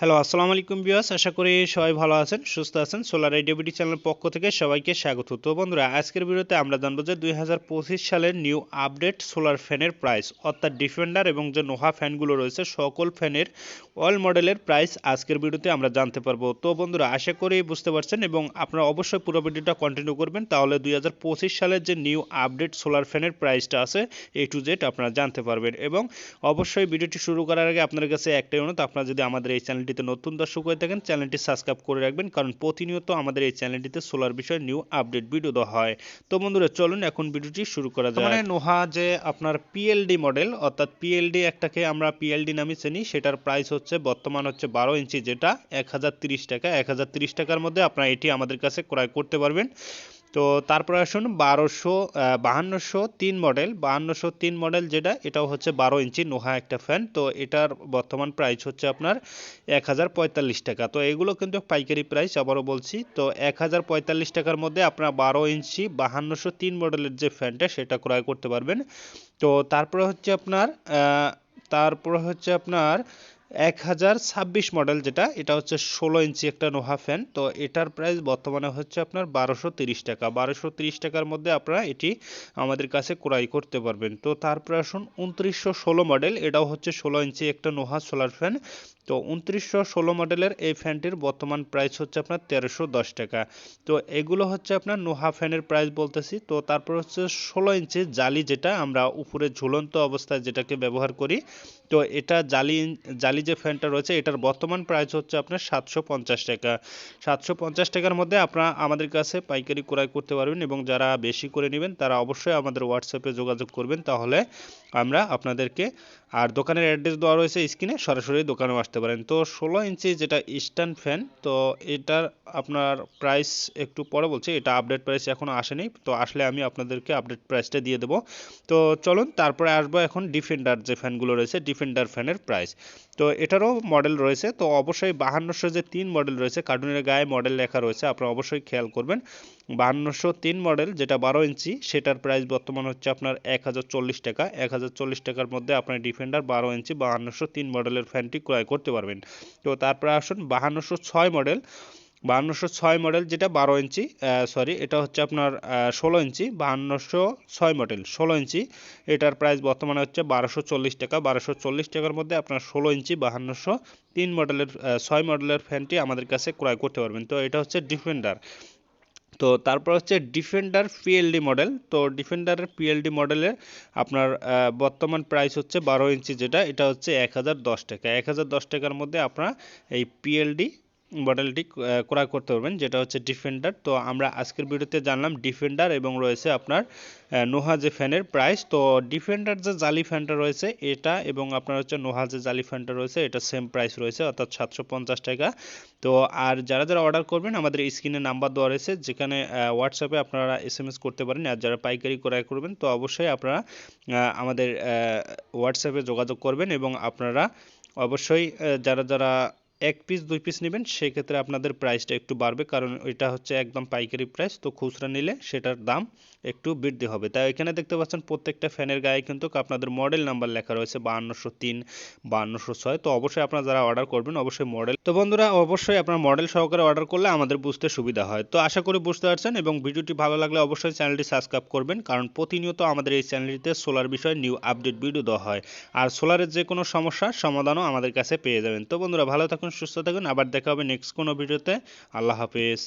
Hello আসসালামু আলাইকুম বিয়াস আশা করি সবাই ভালো আছেন, সুস্থ আছেন। সোলার আইডিবিটি চ্যানেলের পক্ষ থেকে সবাইকে স্বাগত। তো বন্ধুরা, আজকের ভিডিওতে আমরা জানব যে দুই হাজার পঁচিশ সালের নিউ আপডেট সোলার ফ্যানের প্রাইস অর্থাৎ ডিফেন্ডার এবং যে নোহা ফ্যানগুলো রয়েছে, সকল ফ্যানের অল মডেলের প্রাইস আজকের ভিডিওতে আমরা জানতে পারব। তো বন্ধুরা, আশা করি বুঝতে পারছেন এবং আপনারা অবশ্যই পুরো ভিডিওটা কন্টিনিউ করবেন, তাহলে দুই হাজার পঁচিশ সালের যে নিউ আপডেট সোলার ফ্যানের প্রাইসটা আছে এ টু জেড আপনারা জানতে পারবেন। এবং অবশ্যই ভিডিওটি শুরু করার আগে আপনার কাছে একটাই অনুরোধ, আপনারা যদি আমাদের এই চ্যানেল চ্যানেলটিতে নতুন দর্শক হয়ে থাকেন চ্যানেলটি সাবস্ক্রাইব করে রাখবেন কারণ প্রতিনিয়ত আমাদের এই চ্যানেলটিতে সোলার বিষয়ে নিউ আপডেট ভিডিও দেওয়া হয়। তো বন্ধুরা চলুন এখন ভিডিওটি শুরু করা যায় মানে নোহা যে আপনার পিএলডি মডেল অর্থাৎ পিএলডি একটাকে আমরা পিএলডি নামে চিনি সেটার প্রাইস হচ্ছে বর্তমান হচ্ছে বারো ইঞ্চি যেটা এক হাজার তিরিশ টাকা। এক হাজার তিরিশ টাকার মধ্যে আপনারা এটি আমাদের কাছে ক্রয় করতে পারবেন। তো তারপরে আসুন বারোশো বাহান্নশো তিন মডেল। বাহান্নশো তিন মডেল যেটা, এটাও হচ্ছে বারো ইঞ্চি নোহা একটা ফ্যান তো এটার বর্তমান প্রাইস হচ্ছে আপনার এক হাজার পঁয়তাল্লিশ টাকা। তো এগুলো কিন্তু পাইকারি প্রাইস আবারও বলছি। তো এক হাজার পঁয়তাল্লিশ টাকার মধ্যে আপনার বারো ইঞ্চি বাহান্নশো তিন মডেলের যে ফ্যানটা সেটা ক্রয় করতে পারবেন। তো তারপরে হচ্ছে আপনার তারপরে হচ্ছে আপনার এক হাজার ছাব্বিশ মডেল যেটা, এটা হচ্ছে ষোলো ইঞ্চি একটা নোহা ফ্যান। তো এটার প্রাইস বর্তমানে হচ্ছে আপনার বারোশো তিরিশ টাকা। বারোশো তিরিশ টাকার মধ্যে আপনারা এটি আমাদের কাছে ক্রয় করতে পারবেন। তো তারপরে আসুন, উনত্রিশশো ষোলো মডেল, এটাও হচ্ছে ষোলো ইঞ্চি একটা নোহা সোলার ফ্যান। তো উনত্রিশশো ষোলো মডেলের এই ফ্যানটির বর্তমান প্রাইস হচ্ছে আপনার তেরোশো দশ টাকা। তো এগুলো হচ্ছে আপনার নোহা ফ্যানের প্রাইস বলতেছি। তো তারপর হচ্ছে ষোলো ইঞ্চি জালি যেটা আমরা উপরে ঝুলন্ত অবস্থায় যেটাকে ব্যবহার করি, তো এটা জালি জালি যে ফ্যানটা রয়েছে এটার বর্তমান প্রাইস হচ্ছে আপনার সাতশো পঞ্চাশ টাকা। সাতশো পঞ্চাশ টাকার মধ্যে আপনারা আমাদের কাছে পাইকারি ক্রয় করতে পারবেন এবং যারা বেশি করে নেবেন তারা অবশ্যই আমাদের হোয়াটসঅ্যাপে যোগাযোগ করবেন। তাহলে আমরা আপনাদেরকে, আর দোকানের অ্যাড্রেস দেওয়া রয়েছে স্ক্রিনে, সরাসরি দোকানেও আসতে পারেন। তো ষোলো ইঞ্চি যেটা ইস্টার্ন ফ্যান তো এটার আপনার প্রাইস একটু পরে বলছি, এটা আপডেট প্রাইস এখনও আসেনি, তো আসলে আমি আপনাদেরকে আপডেট প্রাইসটা দিয়ে দেবো। তো চলুন, তারপরে আসব এখন ডিফেন্ডার যে ফ্যানগুলো রয়েছে ডিফেন্ডার ফ্যানের প্রাইস তো এটারও মডেল রয়েছে, তো অবশ্যই বাহান্নশো যে তিন মডেল রয়েছে কার্টুনের গায়ে মডেল লেখা রয়েছে, আপনারা অবশ্যই খেয়াল করবেন। বাহান্নশো তিন মডেল, যেটা বারো ইঞ্চি, সেটার প্রাইস বর্তমান হচ্ছে আপনার এক হাজার চল্লিশ টাকা। এক হাজার চল্লিশ টাকার মধ্যে আপনার ডিফেন্ডার বারো ইঞ্চি বাহান্নশো তিন মডেলের ফ্যানটি ক্রয় করতে পারবেন। তো তারপরে আসুন বাহান্নশো ছয় মডেল। বাহান্নশো ছয় মডেল যেটা বারো ইঞ্চি সরি এটা হচ্ছে আপনার ষোলো ইঞ্চি, বাহান্নশো ছয় মডেল, ষোলো ইঞ্চি। এটার প্রাইস বর্তমানে হচ্ছে বারোশো চল্লিশ টাকা। বারোশো চল্লিশ টাকার মধ্যে আপনার ষোলো ইঞ্চি, বাহান্নশো তিন মডেলের ছয় মডেলের ফ্যানটি আমাদের কাছে ক্রয় করতে পারবেন। তো এটা হচ্ছে ডিফেন্ডার তো তারপর হচ্ছে ডিফেন্ডার পিএলডি মডেল তো ডিফেন্ডারের পিএলডি মডেলের আপনার বর্তমান প্রাইস হচ্ছে বারো ইঞ্চি যেটা, এটা হচ্ছে এক হাজার দশ টাকা। এক হাজার দশ টাকার মধ্যে আপনার এই পিএলডি মডেলটি ক্রয় করতে পারবেন, যেটা হচ্ছে ডিফেন্ডার তো আমরা আজকের ভিডিওতে জানলাম ডিফেন্ডার এবং রয়েছে আপনার নোহা যে ফ্যানের প্রাইস তো ডিফেন্ডার যে জালি ফ্যানটা রয়েছে, এটা এবং আপনার হচ্ছে নোহা যে জালি ফ্যানটা রয়েছে, এটা সেম প্রাইস রয়েছে, অর্থাৎ সাতশো পঞ্চাশ টাকা। তো আর যারা যারা অর্ডার করবেন, আমাদের স্ক্রিনে নাম্বার দেওয়া রয়েছে, যেখানে হোয়াটসঅ্যাপে আপনারা এস এম এস করতে পারেন, আর যারা পাইকারি ক্রয় করবেন, তো অবশ্যই আপনারা আমাদের হোয়াটসঅ্যাপে যোগাযোগ করবেন এবং আপনারা অবশ্যই যারা যারা এক পিস দুই পিস নেবেন, সেক্ষেত্রে আপনাদের প্রাইসটা একটু বাড়বে, কারণ এটা হচ্ছে একদম পাইকারি প্রাইস তো খুচরা নিলে সেটার দাম একটু বৃদ্ধি হবে। তাই এখানে দেখতে পাচ্ছেন প্রত্যেকটা ফ্যানের গায়ে কিন্তু আপনাদের মডেল নাম্বার লেখা রয়েছে বাহান্নশো তিন, বাহান্নশো ছয়, তো অবশ্যই আপনারা যারা অর্ডার করবেন, অবশ্যই মডেল তো বন্ধুরা, অবশ্যই আপনার মডেল সহকারে অর্ডার করলে আমাদের বুঝতে সুবিধা হয়। তো আশা করি বুঝতে পারছেন এবং ভিডিওটি ভালো লাগলে অবশ্যই চ্যানেলটি সাবস্ক্রাইব করবেন, কারণ প্রতিনিয়ত আমাদের এই চ্যানেলটিতে সোলার বিষয়ে নিউ আপডেট ভিডিও দেওয়া হয়। আর সোলারের যে কোনো সমস্যার সমাধানও আমাদের কাছে পেয়ে যাবেন। তো বন্ধুরা, ভালো থাকুন সুস্থ থাকুন আবার দেখা হবে নেক্সট কোনো ভিডিওতে আল্লাহ হাফিজ।